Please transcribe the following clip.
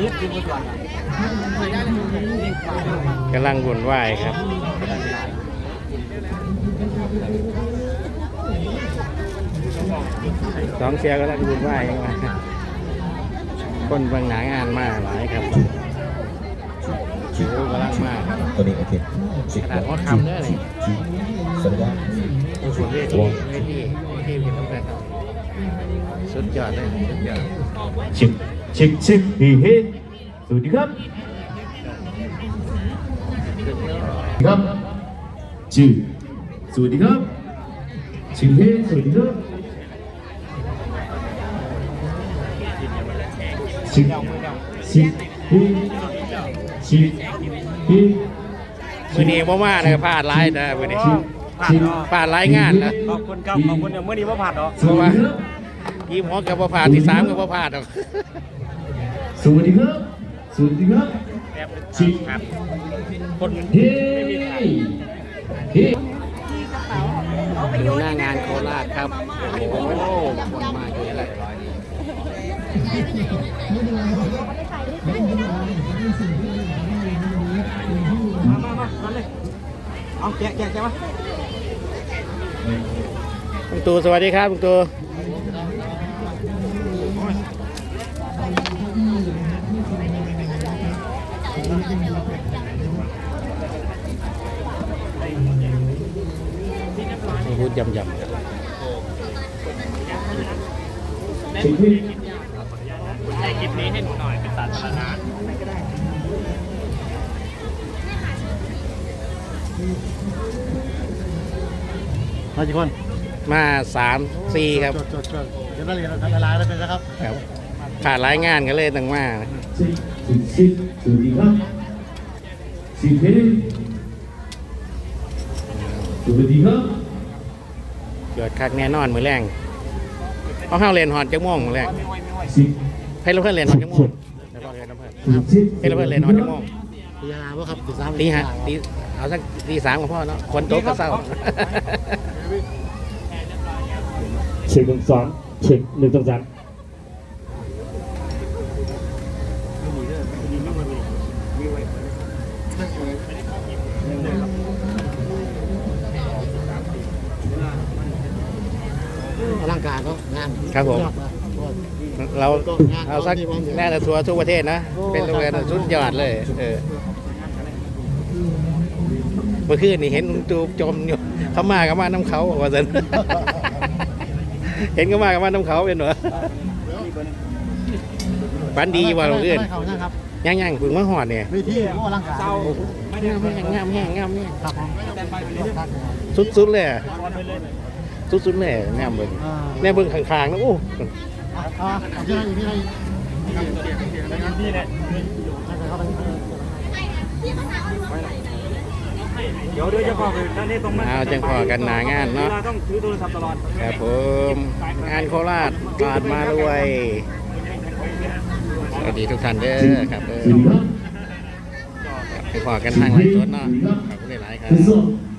ยึดยึดมาก่อนกำลังวุ่นวายครับสองเชียร์กำลังวุ่นวายกันมาคนเบางหนางานมาหลายครับโอ้กำลังมากตัวนี้โอเคสิบขนาดหัวค่ำเด้อนี่สวัสดีครับโอ้โหเวทีเวทีเวทีเป็นต้องการ สุดยอดเลยสุดยอดเช็คเช็คเช็คเฮ้เฮ้สวัสดีครับครับชื่อสวัสดีครับชื่อเฮ้สวัสดีครับชื่อชื่อเฮ้ชื่อเฮ้วันนี้พ่อมาเลยพลาดหลายนะวันนี้ชื่อชื่อพลาดหลายงานนะขอบคุณครับขอบคุณเมื่อนี้ว่าผ่านหรอสวัสดีครั บยี่ห้อกับพ่พลาดที่สามกับพ่พลาดหรอกสวัสดีครับ สวัสดีครับแบบชื่อครับคนเฮ้เฮ้อยู่หน้างานโคราชครับ โอ้โหคนมาเยอะเลยมามามามาเลยเอาแกะแกะแกะมาลุงตู่สวัสดีครับลุงตู่พู ดยำยำเช็คเฮ้ในคลิปนี้ให้หนูหน่อยเป็นสาธารณะมากี่คนมาสามสี่ครับจดจดจดเดี๋ยวมาเรียนละลายแล้วเป็นนะครับครับขาดหลายงานก็เลยตั้งมาเช็คเช็คเช็คสวัสดีครับเช็คเฮ้สวัสดีครับ เกิดคักแน่นอนมือแรงเอาห้าเลนหอดจังม่วงมือแรงเช็คให้เราเพื่อนเลนหอดจังม่วงให้เราเพื่อนเพื่อนเช็คให้เราเพื่อนเลนหอดจังม่วงตีห้าป่ะครับตีสามตีฮะตีเอาสักตีสามกับพ่อเนาะคนโต๊ะก็เศร้าเช็คหนึ่งสองเช็คหนึ่งสองสามางกายเขางานครับผมยอดนะเราเอาสักแน่แต่ทัวร์ทั่วประเทศนะ เป็นโรงเรียนสุดยอดเลยเออเมื่อคืนนี่เห็นลุงตูจมอยู่เขามากับมาน้ำเขาว่าสันเห็นก็มากับมาน้ำเขาเป็นเหรอปันดีว่าเราเอื่นเขานะครับย่างย่างๆฝึงมาหอดเนี่ยเวทีโอ้ร่างกายเศร้าไม่ได้งามไม่แห้ได้งงามแห้งงามแห้งครับผมแต่ไปไปเลยสุดๆเลย อะตอนไปเลยสุดๆเลยงามเบิ่งอ่าแน่เบิ่งข้างๆนะโอ้อ่าอ่าที่ไหนที่ไหนนี่แหละเดี๋ยวเดี๋ยวจะพอคือด้านนี้ตรงนั้นเอาจังพอกันหนางานเนาะวลต้องถือโทรศัพท์ตลอดครับผมงานโคราชกาดมาด้วยสวัสดีทุกท่านเด้อครับเด้อสวัสดีครับไปพอกันทางไลฟ์สดเนาะขอบคุณหลายๆครับที่สอง